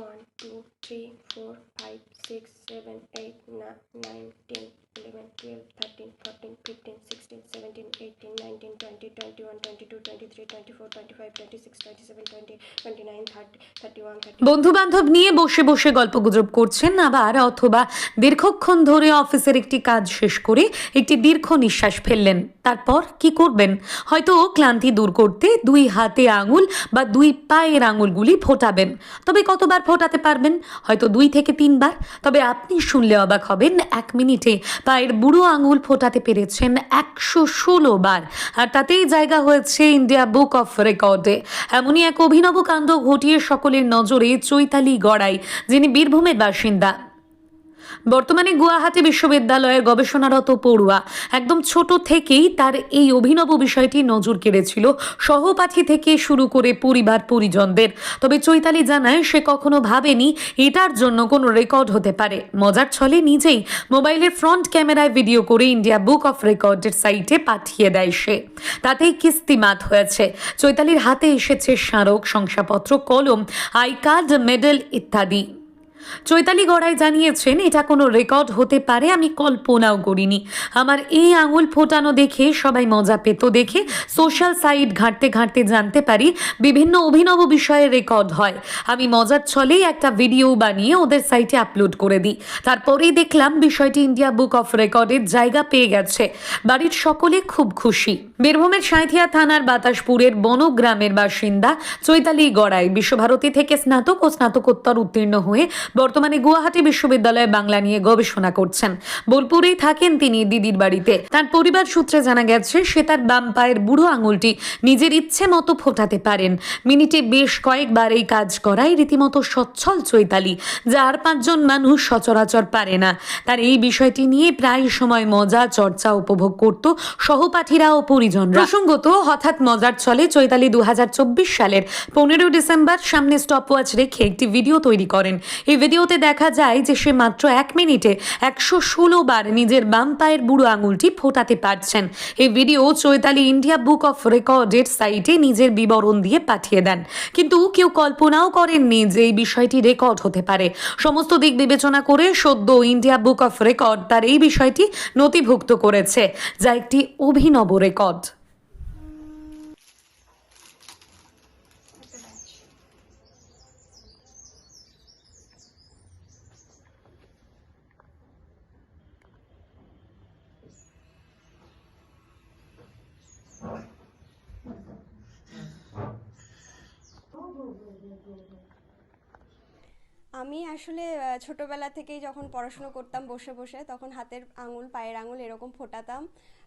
One two three four five six seven eight nine ten eleven twelve thirteen fourteen fifteen sixteen seventeen eighteen nineteen twenty twenty one twenty two three twenty four twenty five twenty six twenty twenty nine thirty one বন্ধু বান্ধব নিয়ে বসে বসে গল্প গুজব করছেন, আবার অথবা দীর্ঘক্ষণ ধরে অফিসের একটি কাজ শেষ করে একটি দীর্ঘ নিঃশ্বাস ফেললেন। তারপর কি করবেন? হয়তো ক্লান্তি দূর করতে দুই হাতে আঙুল বা দুই পায়ের আঙুলগুলি ফোটাবেন। তবে কতবার ফোটাতে পারবেন, হয়তো দুই থেকে তিনবার। তবে আপনি শুনলে অবাক হবেন, এক মিনিটে পায়ের বুড়ো আঙুল ফোটাতে পেরেছেন একশো ষোলো বার। আর তাতেই জায়গা হয়েছে ইন্ডিয়া বুক অফ রেকর্ডে। এমনই এক অভিনব কাণ্ড ঘটিয়ে সকলের নজরে চৈতালি গড়াই, যিনি বীরভূমের বাসিন্দা। বর্তমানে গুয়াহাটি বিশ্ববিদ্যালয়ের গবেষণারত পড়ুয়া। একদম ছোট থেকেই তার এই অভিনব বিষয়টি নজর কেড়েছিল। সহপাঠী থেকে শুরু করে পরিবার পরিজনদের। তবে চৈতালি জানায় সে কখনো ভাবেনি এটার জন্য কোনো রেকর্ড হতে পারে। মজার ছলে নিজেই মোবাইলের ফ্রন্ট ক্যামেরায় ভিডিও করে ইন্ডিয়া বুক অফ রেকর্ডের সাইটে পাঠিয়ে দেয় সে। তাতেই কিস্তিমাত হয়েছে। চৈতালির হাতে এসেছে স্মারক, শংসাপত্র, কলম, আই কার্ড, মেডেল ইত্যাদি। চৈতালি গড়াই জানিয়েছেন, এটা কোনো রেকর্ড হতে পারে, আমি কল্পনাও করিনি। আমার এই আঙুল ফোটানো দেখে সবাই মজা পেত। দেখে সোশ্যাল সাইট ঘাঁটতে ঘাঁটতে জানতে পারি, বিভিন্ন অভিনব বিষয়ে রেকর্ড হয়। আমি মজার ছলেই একটা ভিডিও বানিয়ে ওদের সাইটে আপলোড করে দিই। তারপরেই দেখলাম বিষয়টি ইন্ডিয়া বুক অফ রেকর্ডের জায়গা পেয়ে গেছে। বাড়ির সকলে খুব খুশি। বীরভূমের সাঁথিয়া থানার বাতাসপুরের বনগ্রামের বাসিন্দা চৈতালি গড়াই, বিশ্বভারতী থেকে স্নাতক ও স্নাতকোত্তর উত্তীর্ণ হয়ে বর্তমানে গুয়াহাটি বিশ্ববিদ্যালয়ে বাংলা নিয়ে গবেষণা করছেন। বোলপুরেই থাকেন তিনি দিদির বাড়িতে। তার পরিবার সূত্রে জানা গেছে, সে তার বাম পায়ের বুড়ো আঙুলটি নিজের ইচ্ছে মতো ফোটাতে পারেন। মিনিটে বেশ কয়েকবার এই কাজ করাই রীতিমতো সচ্ছল চৈতালি, যা আর পাঁচজন মানুষ সচরাচর পারে না। তার এই বিষয়টি নিয়ে প্রায় সময় মজা, চর্চা উপভোগ করত সহপাঠীরা ও পরিজনরা। প্রসঙ্গত, হঠাৎ মজার ছলে চৈতালি দু হাজার চব্বিশ সালের পনেরো ডিসেম্বর সামনে স্টপওয়াচ রেখে একটি ভিডিও তৈরি করেন। এই ভিডিওতে দেখা যায় যে সে মাত্র এক মিনিটে একশো ষোলো বার নিজের বাম পায়ের বুড়ো আঙুলটি ফোটাতে পারছেন। এই video Chaitali India book of রেকর্ডের সাইটে নিজের বিবরণ দিয়ে পাঠিয়ে দেন। কিন্তু কেউ কল্পনাও করেননি যে এই বিষয়টি রেকর্ড হতে পারে। সমস্ত দিক বিবেচনা করে সদ্য ইন্ডিয়া বুক অফ রেকর্ড তার এই বিষয়টি নথিভুক্ত করেছে, যা একটি অভিনব রেকর্ড। আমি আসলে ছোটবেলা থেকেই যখন পড়াশুনো করতাম বসে বসে, তখন হাতের আঙুল, পায়ের আঙুল এরকম ফোটাতাম।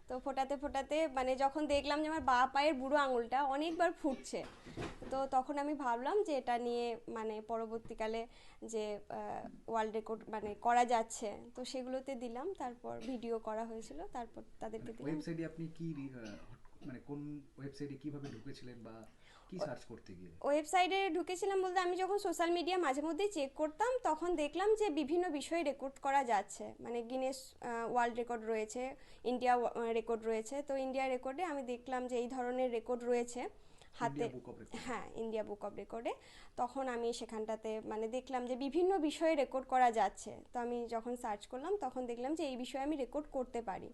তো ফোটাতে ফোটাতে মানে যখন দেখলাম যে আমার বা পায়ের বুড়ো আঙুলটা অনেকবার ফুটছে, তো তখন আমি ভাবলাম যে এটা নিয়ে মানে পরবর্তীকালে যে ওয়ার্ল্ড রেকর্ড মানে করা যাচ্ছে, তো সেগুলোতে দিলাম। তারপর ভিডিও করা হয়েছিল, তারপর তাদেরকে ওয়েবসাইটে আপনি কি মানে কোন ওয়েবসাইটে কীভাবে ঢুকেছিলেন বা কি সার্চ করতে গিয়ে? ওয়েবসাইটে ঢুকেছিলাম বলতে আমি যখন সোশ্যাল মিডিয়া মাঝে মধ্যেই চেক করতাম তখন দেখলাম যে বিভিন্ন বিষয়ে রেকর্ড করা যাচ্ছে। মানে গিনেস ওয়ার্ল্ড রেকর্ড রয়েছে ইন্ডিয়া রেকর্ড রয়েছে। তো ইন্ডিয়া রেকর্ডে আমি দেখলাম যে এই ধরনের রেকর্ড রয়েছে হাতে। হ্যাঁ ইন্ডিয়া বুক অফ রেকর্ডে তখন আমি সেখানটাতে মানে দেখলাম যে বিভিন্ন বিষয়ে রেকর্ড করা যাচ্ছে। তো আমি যখন সার্চ করলাম তখন দেখলাম যে এই বিষয়ে আমি রেকর্ড করতে পারি।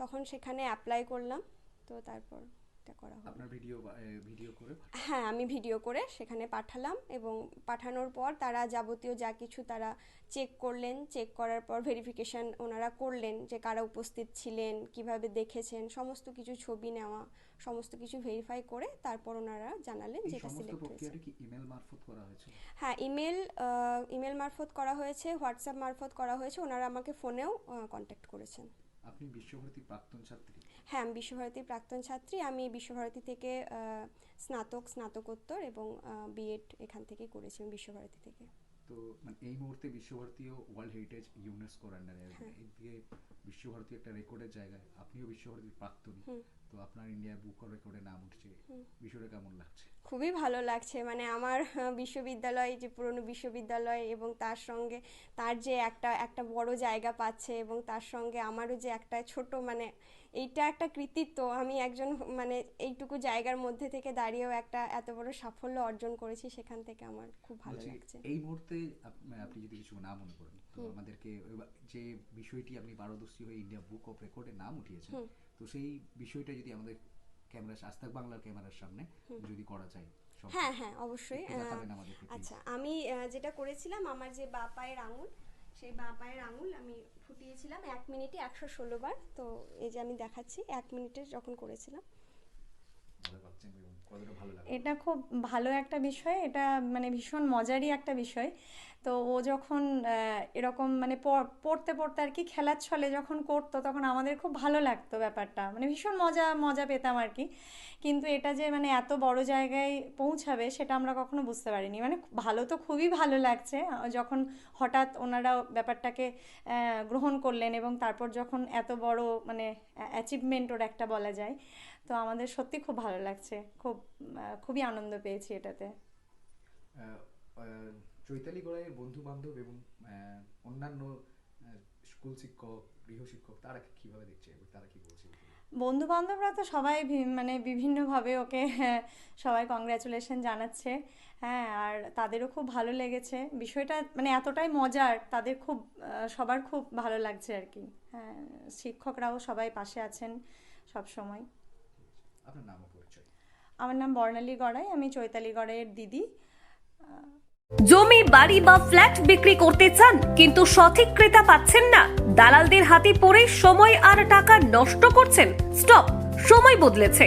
তখন সেখানে অ্যাপ্লাই করলাম। তো তারপর এটা করা হলো আপনার ভিডিও ভিডিও করে হ্যাঁ আমি ভিডিও করে সেখানে পাঠালাম এবং পাঠানোর পর তারা যাবতীয় যা কিছু তারা চেক করলেন চেক করার পর ভেরিফিকেশন ওনারা করলেন যে কারা উপস্থিত ছিলেন কীভাবে দেখেছেন সমস্ত কিছু ছবি নেওয়া সমস্ত কিছু ভেরিফাই করে তারপর ওনারা জানালেন যেটা সিলেক্ট হয়েছে। কি ইমেল মারফত করা হয়েছে? হ্যাঁ ইমেল ইমেল মারফত করা হয়েছে হোয়াটসঅ্যাপ মারফত করা হয়েছে ওনারা আমাকে ফোনেও কন্ট্যাক্ট করেছেন। আপনি বিশ্বভারতী প্রাক্তন ছাত্রী। হ্যাঁ আমি বিশ্বভারতীর প্রাক্তন ছাত্রী আমি বিশ্বভারতী থেকে স্নাতক স্নাতকোত্তর এবং বিএড এখান থেকে করেছি আমি বিশ্বভারতী থেকে তো মানে এই মুহূর্তে বিশ্বভারতীয় ওয়ার্ল্ড হেরিটেজ ইউনেস্কোর আন্ডারে। এদিকে বিশ্বভারতী একটা রেকর্ডের জায়গায় আপনিও বিশ্বভারতীর প্রাক্তনী। তো আপনার ইন্ডিয়া বুক রেকর্ডে নাম উঠছে। বিষয়টা কেমন লাগছে? খুবই ভালো লাগছে। মানে আমার বিশ্ববিদ্যালয় যে পুরনো বিশ্ববিদ্যালয় এবং তার সঙ্গে তার যে একটা একটা বড় জায়গা পাচ্ছে এবং তার সঙ্গে আমারও যে একটা ছোট মানে এইটা একটা কৃতিত্ব। আমি একজন মানে এইটুকু জায়গার মধ্যে থেকে দাঁড়িয়েও একটা এত বড় সাফল্য অর্জন করেছি সেখান থেকে আমার খুব ভালো লাগছে। এই মুহূর্তে আপনি যদি কিছু না মনে করেন তো আমাদেরকে যে বিষয়টি আপনি পারদর্শী হয়ে ইন্ডিয়া বুক অফ রেকর্ডে নাম উঠিয়েছেন তো সেই বিষয়টা যদি আমাদের ক্যামেরা আস্তাক বাংলার ক্যামেরার সামনে যদি করা যায় হ্যাঁ হ্যাঁ অবশ্যই। আচ্ছা আমি যেটা করেছিলাম আমার যে বা পায়ের আঙুল সেই বা পায়ের আঙুল আমি ফুটিয়েছিলাম এক মিনিটে একশো ষোলো বার তো এই যে আমি দেখাচ্ছি এক মিনিটে যখন করেছিলাম ভালো পাচ্ছেন এবং কতটা ভালো লাগে এটা খুব ভালো একটা বিষয়, এটা মানে ভীষণ মজারই একটা বিষয়। তো ও যখন এরকম মানে পড়- পড়তে পড়তে আর কি খেলার ছলে যখন করতো তখন আমাদের খুব ভালো লাগতো ব্যাপারটা। মানে ভীষণ মজা মজা পেতাম আর কি। কিন্তু এটা যে মানে এত বড় জায়গায় পৌঁছাবে সেটা আমরা কখনো বুঝতে পারিনি। মানে ভালো তো খুবই ভালো লাগছে। যখন হঠাৎ ওনারা ব্যাপারটাকে গ্রহণ করলেন এবং তারপর যখন এত বড় মানে অ্যাচিভমেন্ট ওর একটা বলা যায়। তো আমাদের সত্যি খুব ভালো লাগছে। খুব খুবই আনন্দ পেয়েছি এটাতে। চৈতালি গড়াইয়ের বন্ধু বান্ধব এবং অন্যান্য স্কুল শিক্ষক গৃহ শিক্ষক তারা কীভাবে দেখছে তারা কি বলছে? বন্ধু বান্ধবরা তো সবাই মানে বিভিন্নভাবে ওকে সবাই কংগ্রাচুলেশন জানাচ্ছে। হ্যাঁ আর তাদেরও খুব ভালো লেগেছে। বিষয়টা মানে এতটাই মজার তাদের খুব সবার খুব ভালো লাগছে আর কি। হ্যাঁ শিক্ষকরাও সবাই পাশে আছেন সব সময় আপনার নাম ও পরিচয়। আমার নাম বর্ণালী গড়াই আমি চৈতালি গড়াইয়ের দিদি। জমি বাড়ি বা ফ্ল্যাট বিক্রি করতে চান কিন্তু সঠিক ক্রেতা পাচ্ছেন না দালালদের হাতে পড়ে সময় আর টাকা নষ্ট করছেন। স্টপ সময় বদলেছে।